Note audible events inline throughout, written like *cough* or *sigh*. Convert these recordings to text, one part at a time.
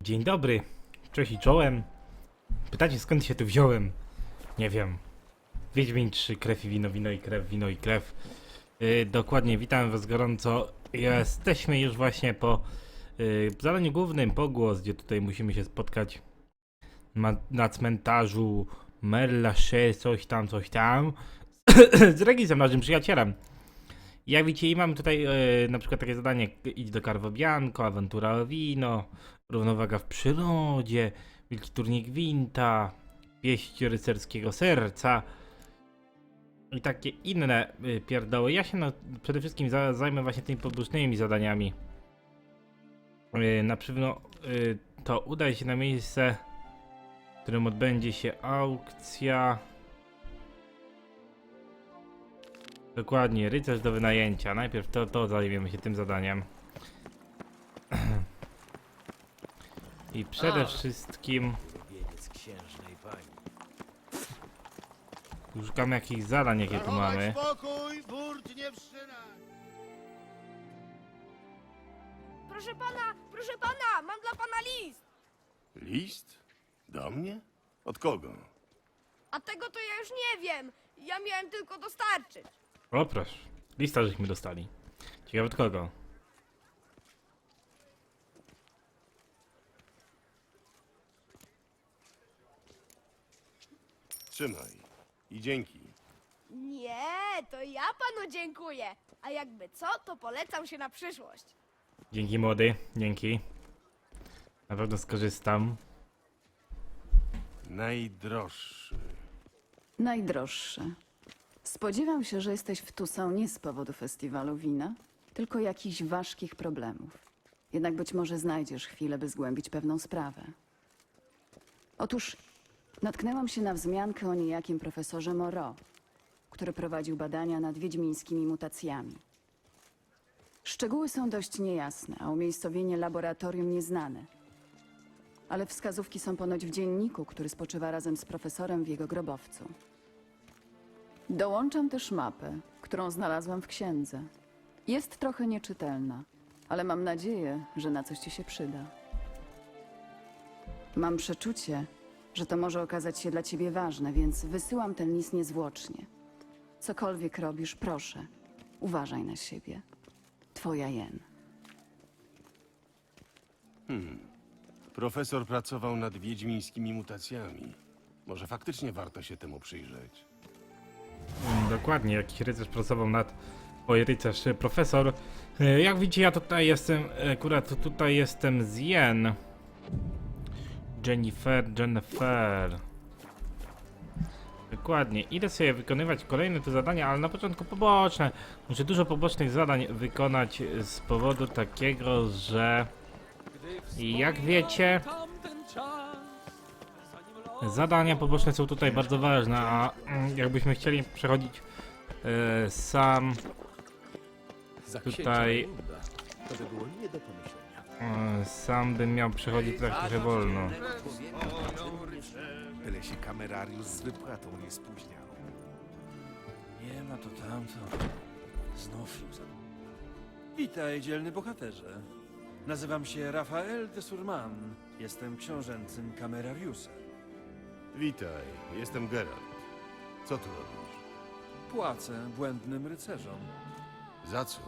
Dzień dobry, cześć i czołem. Pytacie skąd się tu wziąłem? Nie wiem. Wiedźmin 3, krew i wino, wino i krew, wino i krew. Yy, dokładnie, witam was gorąco. Jesteśmy już właśnie po yy, zadaniu głównym, pogłos, gdzie tutaj musimy się spotkać na, na cmentarzu Merlache, coś tam, coś tam. *coughs* z Regisem, naszym przyjacielem. Jak widzicie, i mamy tutaj e, na przykład takie zadanie, idź do Carvo Bianco, awantura o wino, równowaga w przyrodzie, wielki turniej gwinta, pieść rycerskiego serca i takie inne y, pierdoły. Ja się przede wszystkim za, zajmę właśnie tymi pobocznymi zadaniami. Y, na pewno y, to udaj się na miejsce, w którym odbędzie się aukcja. Dokładnie, rycerz do wynajęcia. Najpierw to, to zajmiemy się tym zadaniem. *clears throat* I przede A. wszystkim Ulubieniec księżnej pani. szukamy jakichś zadań, jakie tu mamy. spokój, burt nie wszczynać! Proszę pana, proszę pana, mam dla pana list. List? Do mnie? Od kogo? A tego to ja już nie wiem. Ja miałem tylko dostarczyć. O proszę, lista żeśmy dostali. Ciekawe od kogo. Trzymaj. I dzięki. Nie, to ja panu dziękuję. A jakby co, to polecam się na przyszłość. Dzięki młody, dzięki. Na pewno skorzystam. Najdroższy. Najdroższe. Spodziewam się, że jesteś w Tucson nie z powodu festiwalu wina, tylko jakichś ważkich problemów. Jednak być może znajdziesz chwilę, by zgłębić pewną sprawę. Otóż natknęłam się na wzmiankę o niejakim profesorze Moreau, który prowadził badania nad wiedźmińskimi mutacjami. Szczegóły są dość niejasne, a umiejscowienie laboratorium nieznane. Ale wskazówki są ponoć w dzienniku, który spoczywa razem z profesorem w jego grobowcu. Dołączam też mapę, którą znalazłam w księdze. Jest trochę nieczytelna, ale mam nadzieję, że na coś ci się przyda. Mam przeczucie, że to może okazać się dla ciebie ważne, więc wysyłam ten list niezwłocznie. Cokolwiek robisz, proszę, uważaj na siebie. Twoja Jen. Profesor pracował nad wiedźmińskimi mutacjami. Może faktycznie warto się temu przyjrzeć. Mm, Dokładnie, jakiś rycerz pracował nad... Oj, rycerz, y, profesor. Y, Jak widzicie, ja tutaj jestem, akurat tutaj jestem z Jen. Jennifer, Jennifer. Dokładnie, idę sobie wykonywać kolejne te zadania, ale na początku poboczne. Muszę dużo pobocznych zadań wykonać z powodu takiego, że... Jak wiecie, zadania poboczne są tutaj bardzo ważne, a mm, jakbyśmy chcieli przechodzić e, sam Tutaj- księcia Rajmunda. To by było nie do pomyślenia. e, sam bym miał przechodzić tak trochę wolno. Byle się kamerariusz z wypłatą nie spóźniał. Nie ma to tamto. Znów im za... Witaj, dzielny bohaterze. Nazywam się Rafael de Surman. Jestem książęcym kamerariusem. Witaj, jestem Geralt. Co tu robisz? Płacę błędnym rycerzom. Za co?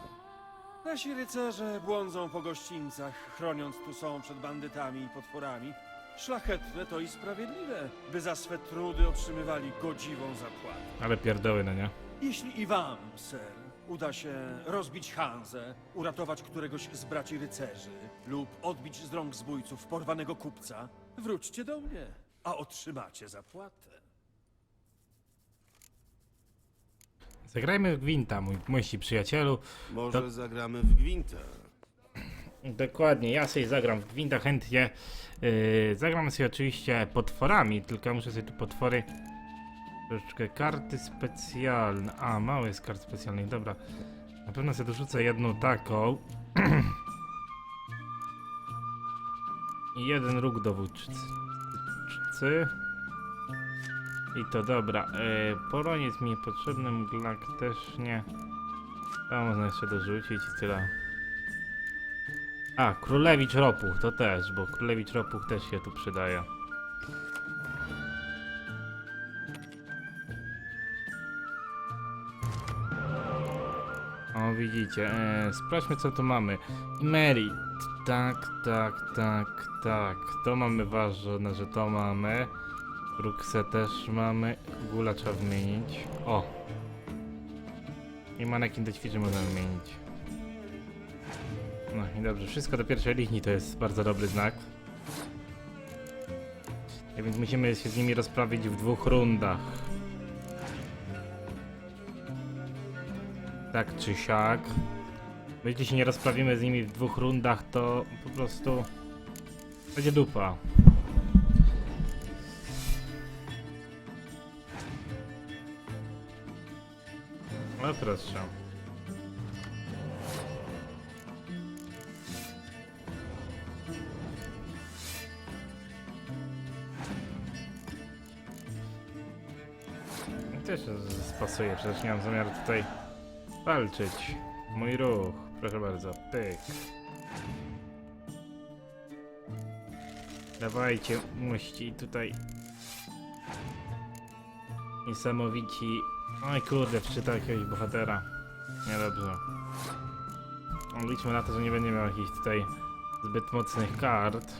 Nasi rycerze błądzą po gościńcach, chroniąc tu są przed bandytami i potworami. Szlachetne to i sprawiedliwe, by za swe trudy otrzymywali godziwą zapłatę. Ale pierdoły, no nie? Jeśli i wam, ser, uda się rozbić Hanzę, uratować któregoś z braci rycerzy lub odbić z rąk zbójców porwanego kupca, wróćcie do mnie, a otrzymacie zapłatę. Zagrajmy w Gwinta, mój mości przyjacielu. Może To- zagramy w gwintę. *clears throat* Dokładnie, ja sobie zagram w Gwinta chętnie. Yy, zagram sobie oczywiście potworami, tylko muszę sobie tu potwory... Troszeczkę karty specjalne. A, mało jest kart specjalnych, dobra. Na pewno sobie dorzucę jedną taką. *clears throat* I jeden róg dowódcy. I to dobra. Yy, poloniec mi niepotrzebny, mglak też nie. To można jeszcze dorzucić i tyle. A, królewicz ropuch, to też, bo królewicz ropuch też się tu przydaje. O, widzicie, e, sprawdźmy co tu mamy. Merit, tak, tak, tak, tak. To mamy ważne, że to mamy. Bruksę też mamy. Gula trzeba wymienić. O! I manekin do ćwiczy można wymienić. No i dobrze, wszystko do pierwszej linii to jest bardzo dobry znak. A więc musimy się z nimi rozprawić w dwóch rundach. Tak czy siak. Jeśli się nie rozprawimy z nimi w dwóch rundach, to po prostu będzie dupa. No proszę. Też spasuje, przecież nie mam zamiaru tutaj walczyć. Mój ruch, proszę bardzo, pyk. Dawajcie, muści tutaj. Niesamowici. Oj kurde, wczytał jakiegoś bohatera. Niedobrze. No, Liczmy na to, że nie będzie miał jakichś tutaj zbyt mocnych kart.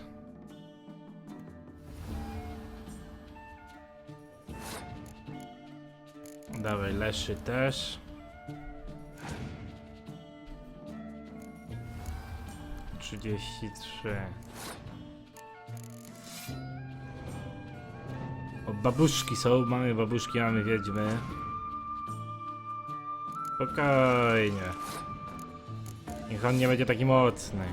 Dawaj, Leszy też. Trzydzieści trzy. O, babuszki są, mamy babuszki, mamy wiedźmy. Spokojnie. Niech on nie będzie taki mocny.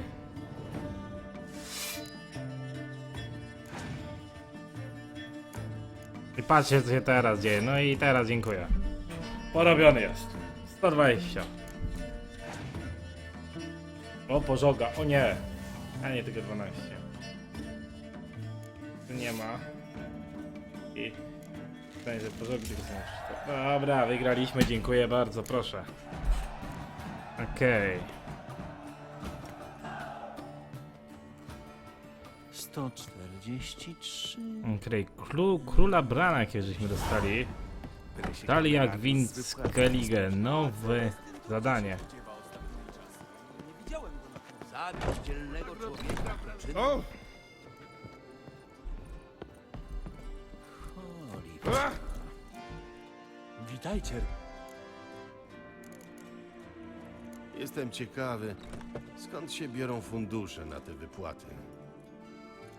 I patrzcie co się teraz dzieje. No i teraz dziękuję. Porobiony jest. 120. O, pożoga. O nie. A nie, tylko 12. Tu nie ma. I... Będzie pożogi tylko są jeszcze. Dobra, wygraliśmy. Dziękuję bardzo. Proszę. Okej. 143. Okej, Król, króla Brana jakieś żeśmy dostali. Z wypłatą Skellige. Nowe zadanie. Zabić dzielnego człowieka. Czy O! Cholera. Witajcie. Jestem ciekawy, skąd się biorą fundusze na te wypłaty.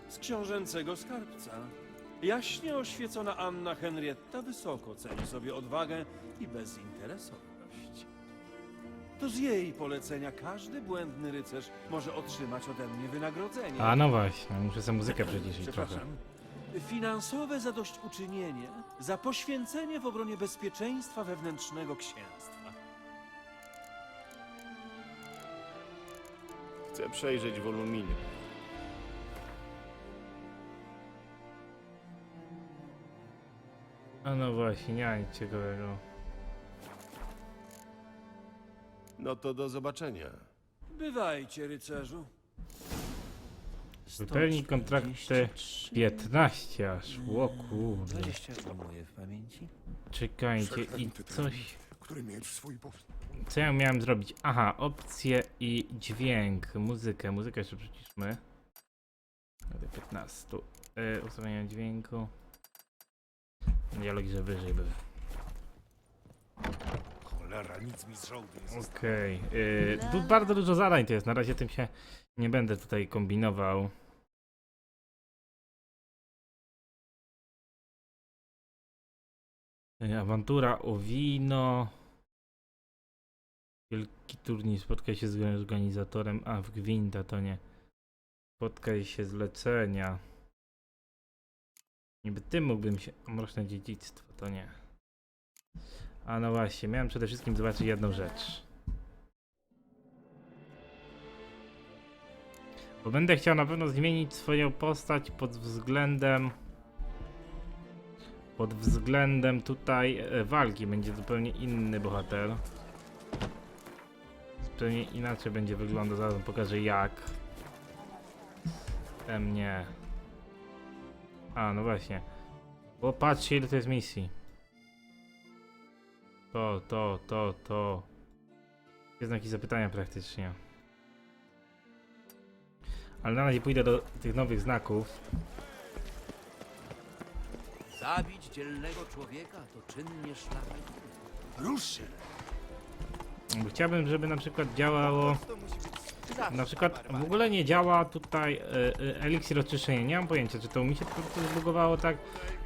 Z książęcego skarbca. Jaśnie oświecona Anna Henrietta wysoko ceni sobie odwagę i bezinteresowność. To z jej polecenia każdy błędny rycerz może otrzymać ode mnie wynagrodzenie. A no właśnie, muszę sobie muzykę przyciszyć trochę. Przepraszam. Finansowe zadośćuczynienie za poświęcenie w obronie bezpieczeństwa wewnętrznego księstwa. Chcę przejrzeć woluminy. A no właśnie, nie ma nic ciekawego. No to do zobaczenia. Bywajcie, rycerzu. Wypełnij kontrakty 143. 15 aż. O kurde. 20 moje w pamięci? Czekajcie i coś... który swój. Co ja miałem zrobić? Aha, opcje i dźwięk. Muzykę, muzykę jeszcze przyciszmy. Do 15. Yy, ustawienia dźwięku. Dialogi, że wyżej były. Cholera, nic mi z żołdu nie. Okej. Okay. Tu bardzo dużo zadań to jest. Na razie tym się nie będę tutaj kombinował. Y, Awantura o wino. Wielki turniej. Spotkaj się z organizatorem. A, w Gwinta to nie. Spotkaj się zlecenia. Niby tym mógłbym się... Mroczne dziedzictwo to nie. A no właśnie, miałem przede wszystkim zobaczyć jedną rzecz. Bo będę chciał na pewno zmienić swoją postać pod względem. Pod względem tutaj e, walki. Będzie zupełnie inny bohater. Zupełnie inaczej będzie wyglądał. Zaraz pokażę jak. Em, nie. A, no właśnie. Bo patrzcie ile to jest misji. To, to, to, to. Jest znaki zapytania praktycznie. Ale na razie pójdę do tych nowych znaków. Zabić dzielnego człowieka to czyn nieszlachetny. Rusz się! Chciałbym, żeby na przykład działało. Na przykład w ogóle nie działa tutaj e, e, eliksir oczyszczenia. Nie mam pojęcia, czy to mi się prostu zbugowało tak.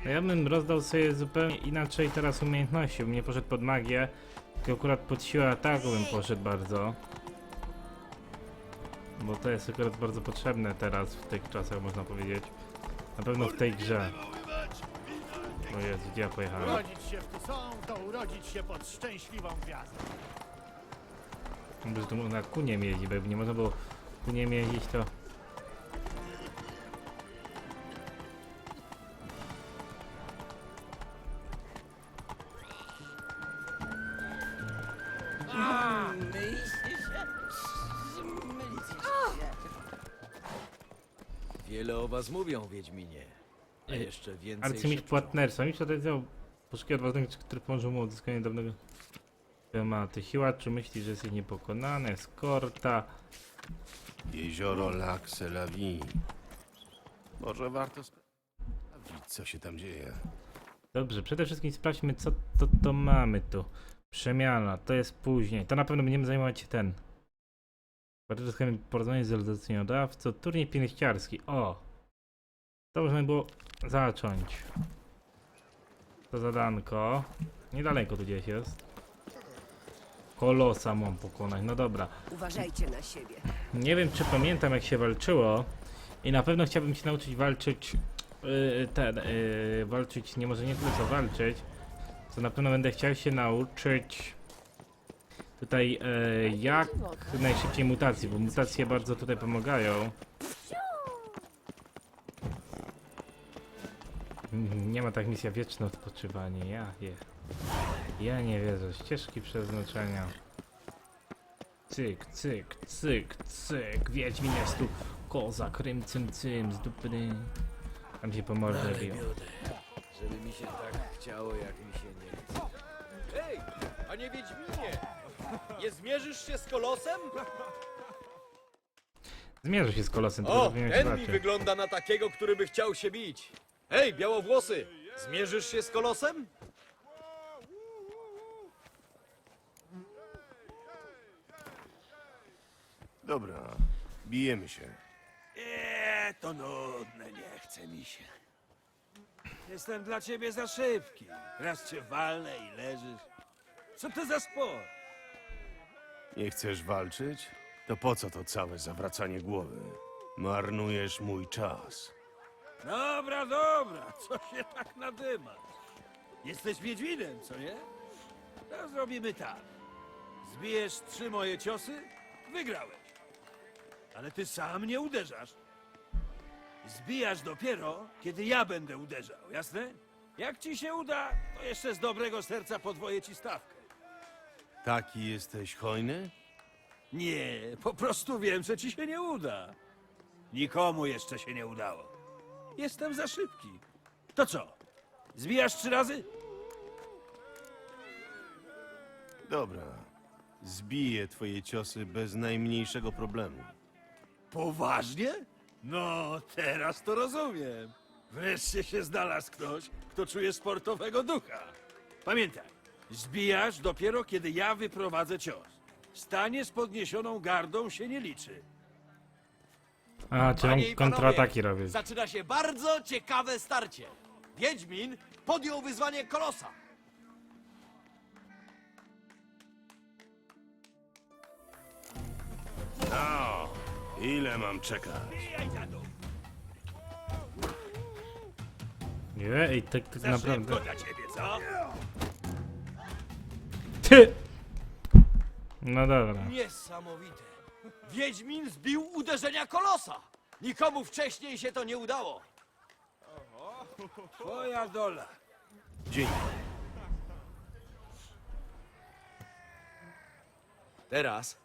No ja bym rozdał sobie zupełnie inaczej teraz umiejętności. Bym nie poszedł pod magię, tylko akurat pod siłę ataku bym poszedł bardzo. Bo to jest akurat bardzo potrzebne teraz w tych czasach można powiedzieć. Na pewno w tej grze. O Jezu, gdzie ja pojechałem? Urodzić się w tu są, to urodzić się pod szczęśliwą gwiazdą. Może to można kuniem jeździć, bo jakby nie można było kuniem jeździć, to... Wiele o was mówią, Wiedźminie. A jeszcze więcej Arcymistrz szepczą. płatnerstwa. Mistrz potencjał poszukiwa odważnego, który pomoże mu odzyskanie dawnego tematy. Siłaczu myśli, że jesteś niepokonany. Eskorta. Jezioro Lac la Vie. Może warto sprawdzić, co się tam dzieje. Dobrze, przede wszystkim sprawdźmy, co to, to mamy tu. Przemiana, to jest później. To na pewno będziemy zajmować się ten. Bardzo porozumienie z zleceniodawcą. Turniej pięściarski. O! To można było zacząć. To zadanko. Niedaleko tu gdzieś jest. Kolosa mam pokonać. No dobra. Uważajcie na siebie. Nie wiem, czy pamiętam, jak się walczyło. I na pewno chciałbym się nauczyć walczyć. Yy, ten, yy, walczyć, nie może nie tyle co walczyć. Co na pewno będę chciał się nauczyć. Tutaj, yy, jak najszybciej mutacji, bo mutacje bardzo tutaj pomagają. Nie ma tak misja wieczne odpoczywanie. Ja je. Ja nie wierzę. Ścieżki przeznaczenia. Cyk, cyk, cyk, cyk. Wiedźmin jest tu. Kozak, rym, cym, cym, z dupy. Tam się po biją. Żeby mi się tak chciało, jak mi się nie chce. Hej, panie Wiedźminie! Nie zmierzysz się z kolosem? Zmierzę się z kolosem, to O, powinien się ten mi wygląda na takiego, który by chciał się bić. Hej, białowłosy! Zmierzysz się z kolosem? Dobra, bijemy się. Eee, to nudne, nie chce mi się. Jestem dla ciebie za szybki. Raz cię walnę i leżysz. Co to za sport? Nie chcesz walczyć? To po co to całe zawracanie głowy? Marnujesz mój czas. Dobra, dobra, co się tak nadymasz? Jesteś Wiedźminem, co nie? To zrobimy tak. Zbijesz trzy moje ciosy, wygrałeś. Ale ty sam nie uderzasz. Zbijasz dopiero, kiedy ja będę uderzał, jasne? Jak ci się uda, to jeszcze z dobrego serca podwoję ci stawkę. Taki jesteś hojny? Nie, po prostu wiem, że ci się nie uda. Nikomu jeszcze się nie udało. Jestem za szybki. To co? Zbijasz trzy razy? Dobra. Zbiję twoje ciosy bez najmniejszego problemu. Poważnie? No, teraz to rozumiem. Wreszcie się znalazł ktoś, kto czuje sportowego ducha. Pamiętaj, zbijasz dopiero kiedy ja wyprowadzę cios. Stanie z podniesioną gardą się nie liczy. A, Panie i panowie, kontrataki robi. Zaczyna się bardzo ciekawe starcie. Wiedźmin podjął wyzwanie kolosa. No, ile mam czekać? Nie, ej, tak, tak naprawdę. dla ciebie, co? Ty! No dobra. Niesamowite. Wiedźmin zbił uderzenia kolosa. Nikomu wcześniej się to nie udało. Twoja dola. Dzięki. Teraz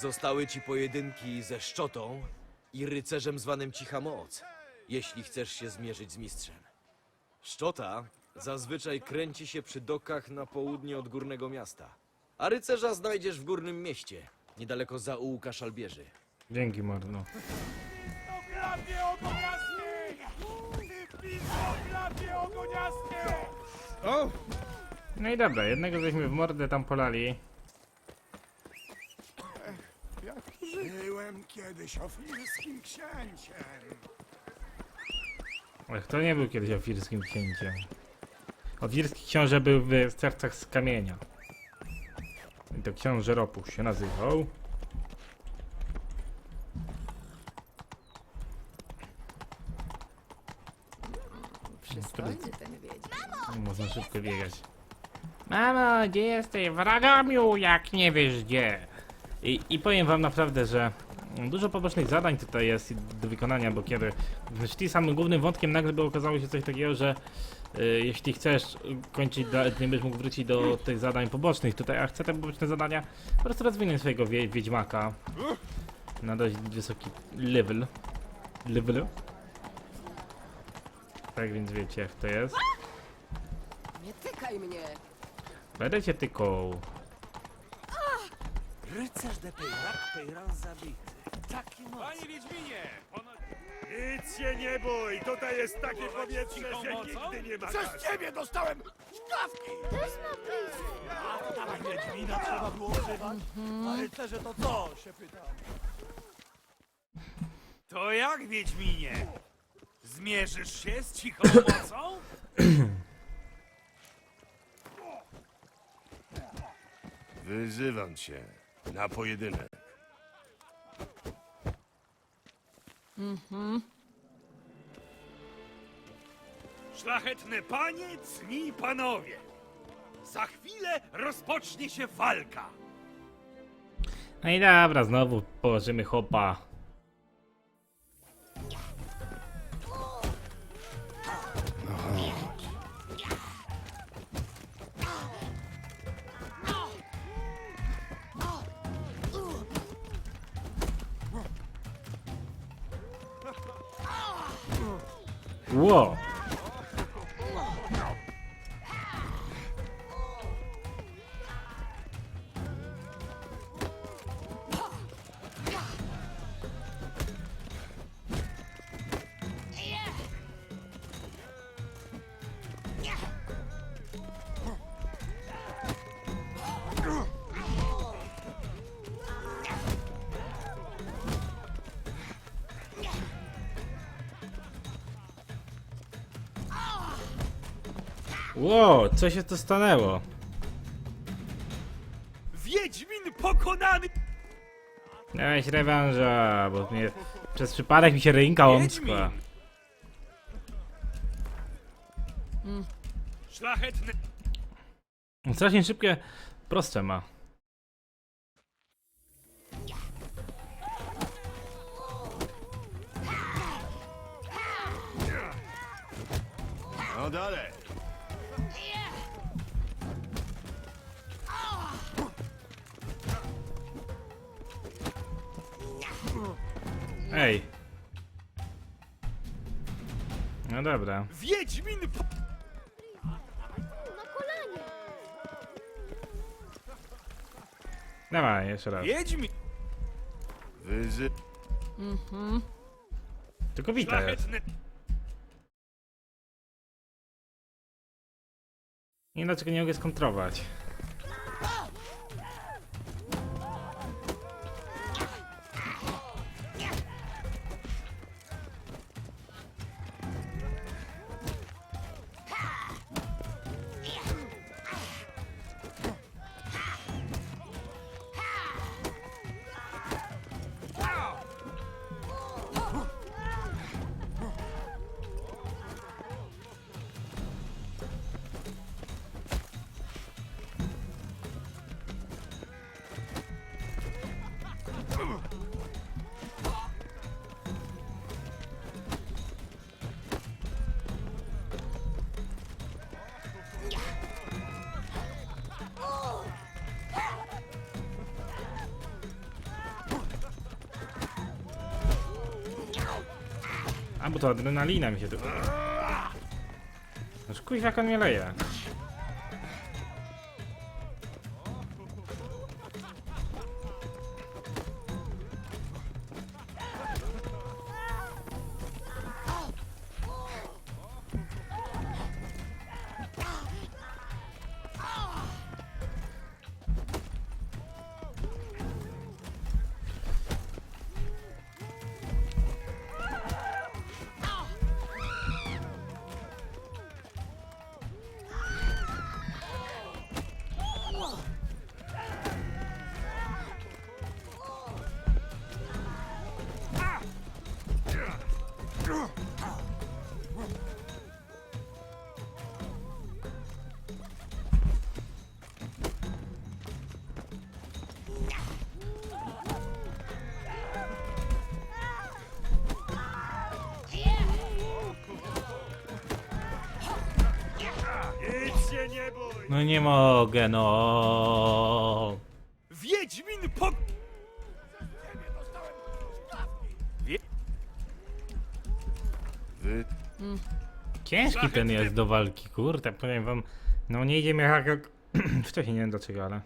zostały ci pojedynki ze szczotą i rycerzem zwanym Cicha Moc, jeśli chcesz się zmierzyć z mistrzem. Szczota zazwyczaj kręci się przy dokach na południe od górnego miasta, a rycerza znajdziesz w górnym mieście, niedaleko zaułka szalbierzy. Dzięki, ogoniasty! Ty klapie ogoniasty! No i dobra, jednego żeśmy w mordę tam polali. Byłem kiedyś ofirskim księciem. Ale kto nie był kiedyś ofirskim księciem? Ofirski książę był w sercach z kamienia. I to książę Ropuch się nazywał. Przystojny ten. Można szybko biegać. Mamo, gdzie jesteś? W Radomiu, jak nie wiesz gdzie. I, I powiem wam naprawdę, że dużo pobocznych zadań tutaj jest do wykonania, bo kiedy szli samym głównym wątkiem, nagle by okazało się coś takiego, że y, jeśli chcesz kończyć, nie będziesz mógł wrócić do tych zadań pobocznych tutaj, a chcę te poboczne zadania po prostu rozwinąć swojego wie, wiedźmaka na dość wysoki level. Level. Tak więc wiecie jak to jest. Nie tykaj mnie! Będę cię tykał. Rycerz de Peyrac, Peyran zabity. Taki moc. Panie Wiedźminie! Nic się nie bój! Tutaj jest takie powietrze, że nigdy nie ma Przez ciebie dostałem szkawki! Dawaj Wiedźmina trzeba było używać. A rycerze to co, się pytam. To jak, Wiedźminie? Zmierzysz się z cichą *coughs* mocą? Wyzywam cię na pojedynek. Szlachetne panie, cni panowie! Za chwilę rozpocznie się walka! No i dobra, znowu położymy 우와. Ło, co się to stanęło? Wiedźmin pokonany! Miałeś rewanża, bo mnie przez przypadek mi się ręka omskła. Szlachetne... Strasznie szybkie, proste ma. No dalej! Ej. No dobra. Wiedźmin po... Na kolanie. Dawaj, jeszcze raz. Wiedźmin... Wyzy... Tylko witaj. Szlachetne... Nie dlaczego nie mogę skontrować. Bo to adrenalina mi się tu... Noż kuźwa jak on mnie leje. Się nie bój! No nie mogę, no. Wiedźmin po... Wy Ciężki ten jest do walki, kurde, powiem wam. No nie idzie mi jak... jak- *clears throat* Wcześniej nie wiem dlaczego, ale...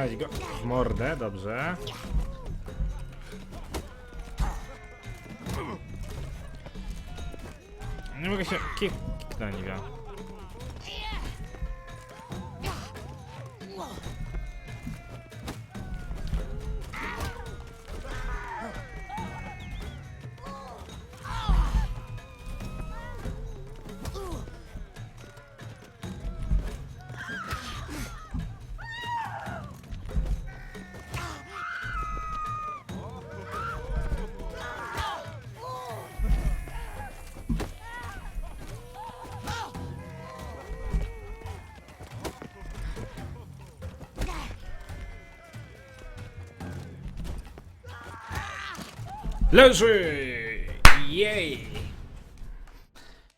Chodź go w mordę, dobrze. Nie mogę się kiknąć go. Leży! Jej!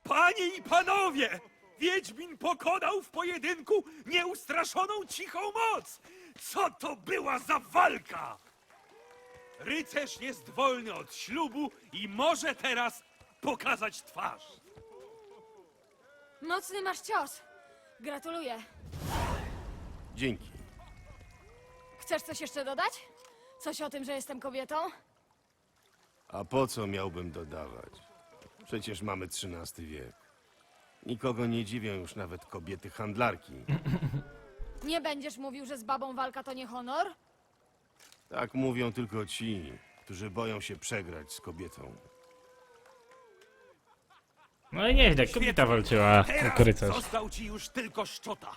Panie i panowie! Wiedźmin pokonał w pojedynku nieustraszoną cichą moc! Co to była za walka? Rycerz jest wolny od ślubu i może teraz pokazać twarz. Mocny masz cios. Gratuluję. dzięki. Chcesz coś jeszcze dodać? Coś o tym, że jestem kobietą? A po co miałbym dodawać? Przecież mamy XIII wiek. Nikogo nie dziwią już nawet kobiety handlarki. *clears throat* Nie będziesz mówił, że z babą walka to nie honor? Tak mówią tylko ci, którzy boją się przegrać z kobietą. No i nieźle, kobieta walczyła jako Teraz rycerz. został ci już tylko szczota.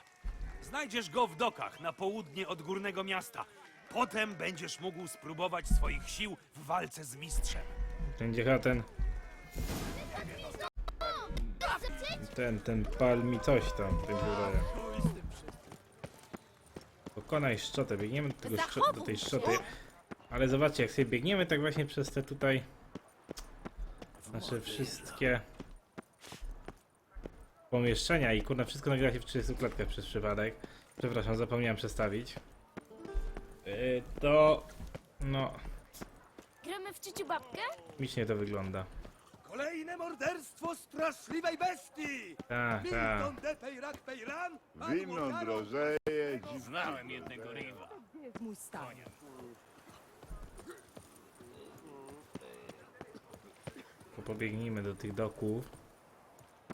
Znajdziesz go w dokach na południe od górnego miasta. Potem będziesz mógł spróbować swoich sił w walce z mistrzem. Będzie chyba ten... ten, ten pal mi coś tam, ten wydaje. Pokonaj szczotę, biegniemy do, tego szczo- do tej szczoty. Ale zobaczcie, jak sobie biegniemy tak właśnie przez te tutaj nasze wszystkie pomieszczenia i kurna wszystko nagrywa się w 30 klatkach przez przypadek. Przepraszam, zapomniałem przestawić. Yy, to no, Gramy w cici babkę? micznie to wygląda. Kolejne morderstwo straszliwej bestii! Tak, tak. Milton de Peyrac Peyran? Zimną drożeję, Znałem jednego rywa. To pobiegnijmy do tych doków.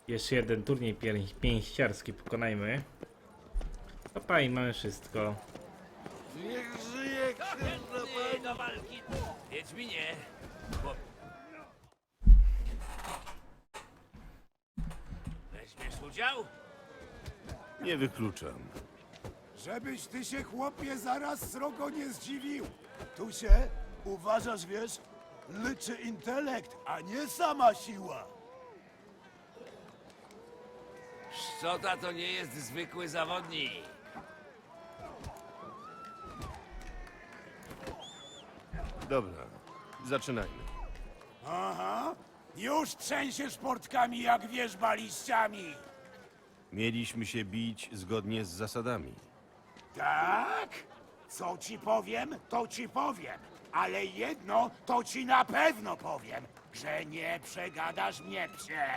Jeszcze jeden turniej pię- pięściarski pokonajmy. Opa i mamy wszystko. do walki! Wiedźminie! Weźmiesz udział? Nie wykluczam. Żebyś ty się, chłopie, zaraz srogo nie zdziwił. Tu się, uważasz, wiesz, liczy intelekt, a nie sama siła. Szczota to nie jest zwykły zawodnik. Dobra, zaczynajmy. Aha, już trzęsiesz portkami jak wierzba liściami. Mieliśmy się bić zgodnie z zasadami. Tak? Co ci powiem, to ci powiem. Ale jedno to ci na pewno powiem, że nie przegadasz mnie, psie.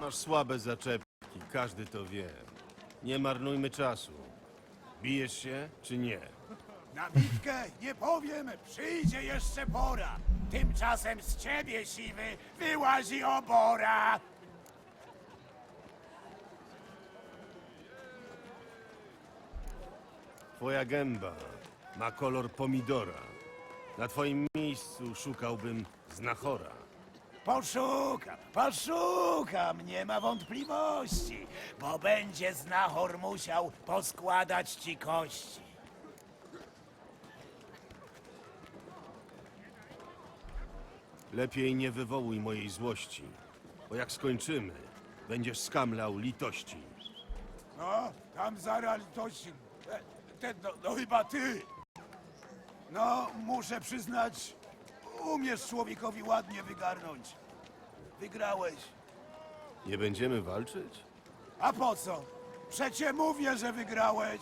Masz słabe zaczepki, każdy to wie. Nie marnujmy czasu. Bijesz się, czy nie? Na bitkę nie powiem, przyjdzie jeszcze pora. Tymczasem z ciebie, siwy, wyłazi obora. Twoja gęba ma kolor pomidora. Na twoim miejscu szukałbym znachora. Poszukam, poszukam, nie ma wątpliwości, bo będzie znachor musiał poskładać ci kości. Lepiej nie wywołuj mojej złości, bo jak skończymy, będziesz skamlał litości. No, tam zaraz litości. E, Ten, no, no chyba ty. No, muszę przyznać, umiesz człowiekowi ładnie wygarnąć. Wygrałeś. Nie będziemy walczyć? A po co? Przecie mówię, że wygrałeś.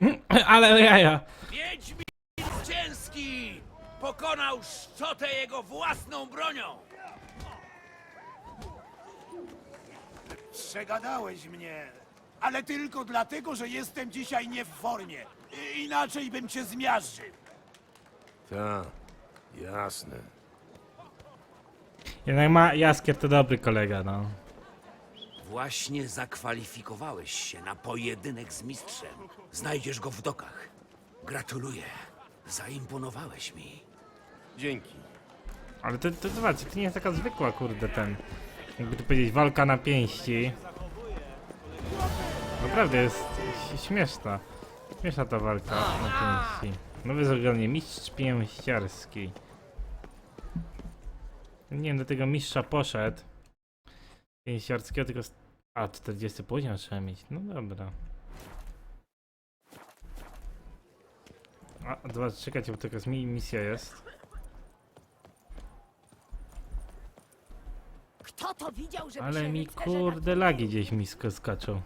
*clears throat* Ale jaja! Wiedźmin zwycięski! Pokonał szczotę jego własną bronią! Przegadałeś mnie. Ale tylko dlatego, że jestem dzisiaj nie w formie. I- Inaczej bym cię zmiażdżył. Ta, jasne. Jednak ma Jaskier to dobry kolega, no. Właśnie zakwalifikowałeś się na pojedynek z mistrzem. Znajdziesz go w dokach. Gratuluję. Zaimponowałeś mi. Dzięki. Ale to, to zobaczcie, to nie jest taka zwykła, kurde, ten... Jakby tu powiedzieć, walka na pięści. Naprawdę jest śmieszna. Śmieszna ta walka na pięści. Nowe zagranie, mistrz pięściarski. Nie wiem, do tego mistrza poszedł. Pięściarskiego, tylko... A, 40 poziom trzeba mieć, no dobra. A, zobacz, czekajcie, bo to mi- misja jest. Kto to widział, żeby Ale się mi rycerze kurde na lagi gdzieś mi sk- skaczą.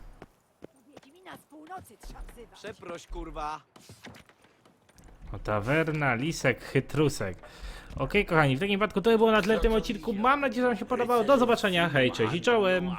Wiedźmina z północy trzeba wzywać. Przeproś, kurwa. O, tawerna, lisek, chytrusek. Okej, kochani, w takim wypadku to było na tle w tym odcinku. Mam nadzieję, że Wam się podobało. Do zobaczenia. Hej, cześć i czołem.